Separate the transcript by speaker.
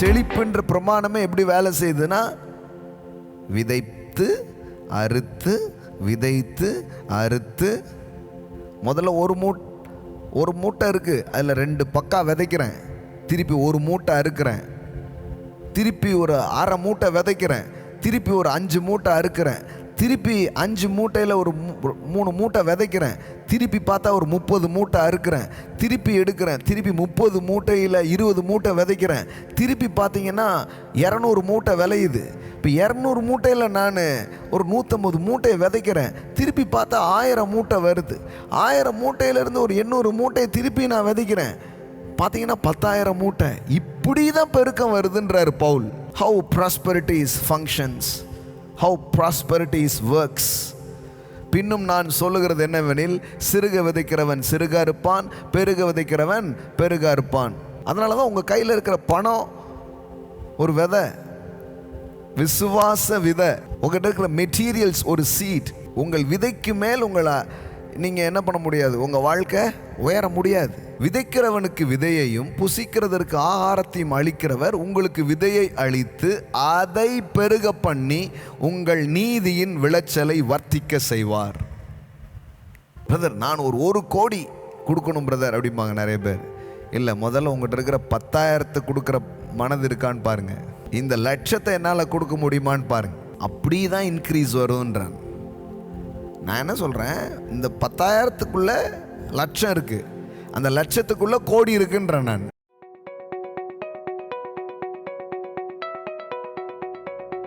Speaker 1: செழிப்புன்ற பிரமாணமே எப்படி வேலை செய்யுதுன்னா விதைத்து அறுத்து விதைத்து அறுத்து. முதல்ல ஒரு மூட் ஒரு மூட்டை இருக்குது அதில் ரெண்டு பக்கா விதைக்கிறேன். திருப்பி ஒரு மூட்டை அறுக்கிறேன். திருப்பி ஒரு அரை மூட்டை விதைக்கிறேன். திருப்பி ஒரு அஞ்சு மூட்டை அறுக்கிறேன். திருப்பி அஞ்சு மூட்டையில் ஒரு மூணு மூட்டை விதைக்கிறேன். திருப்பி பார்த்தா ஒரு முப்பது மூட்டை அறுக்கிறேன். திருப்பி எடுக்கிறேன். திருப்பி முப்பது மூட்டையில் இருபது மூட்டை விதைக்கிறேன். திருப்பி பார்த்தீங்கன்னா இரநூறு மூட்டை விளையுது. இப்போ இரநூறு மூட்டையில் நான் ஒரு நூற்றம்பது மூட்டையை விதைக்கிறேன். திருப்பி பார்த்தா ஆயிரம் மூட்டை வருது. ஆயிரம் மூட்டையிலேருந்து ஒரு எண்ணூறு மூட்டையை திருப்பி நான் விதைக்கிறேன். பார்த்தீங்கன்னா பத்தாயிரம் மூட்டை. இப்படி தான் பெருக்கம் வருதுன்றார் Paul. How prosperities functions how prosperities works பின்னும் நான் சொல்லுகிறது என்னவெனில் சிறுக விதைக்கிறவன் சிறுக இருப்பான் பெருக விதைக்கிறவன் பெருக இருப்பான் அதனால தான் உங்கள் கையில் இருக்கிற பணம் ஒரு விதை விசுவாச விதை. உங்கள்கிட்ட இருக்கிற மெட்டீரியல்ஸ் ஒரு சீட் உங்கள் விதைக்கு மேல் உங்களை நீங்கள் என்ன பண்ண முடியாது? உங்கள் வாழ்க்கை உயர முடியாது. விதைக்கிறவனுக்கு விதையையும் புசிக்கிறதற்கு ஆகாரத்தையும் அளிக்கிறவர் உங்களுக்கு விதையை அளித்து அதை பெருக பண்ணி உங்கள் நீதியின் விளைச்சலை வர்த்திக்க செய்வார். பிரதர் நான் ஒரு ஒரு கோடி கொடுக்கணும் பிரதர் அப்படிம்பாங்க நிறைய பேர். இல்லை முதல்ல உங்கள்கிட்ட இருக்கிற பத்தாயிரத்தை கொடுக்குற மனது இருக்கான்னு பாருங்கள் இந்த லட்சத்தை என்னால் கொடுக்க முடியுமான்னு பாருங்கள் அப்படி தான் இன்க்ரீஸ் வருன்றாங்க நான் என்ன சொல்கிறேன் இந்த பத்தாயிரத்துக்குள்ளே லட்சம் இருக்குது அந்த லட்சத்துக்குள்ளே கோடி இருக்குன்றேன் நான்.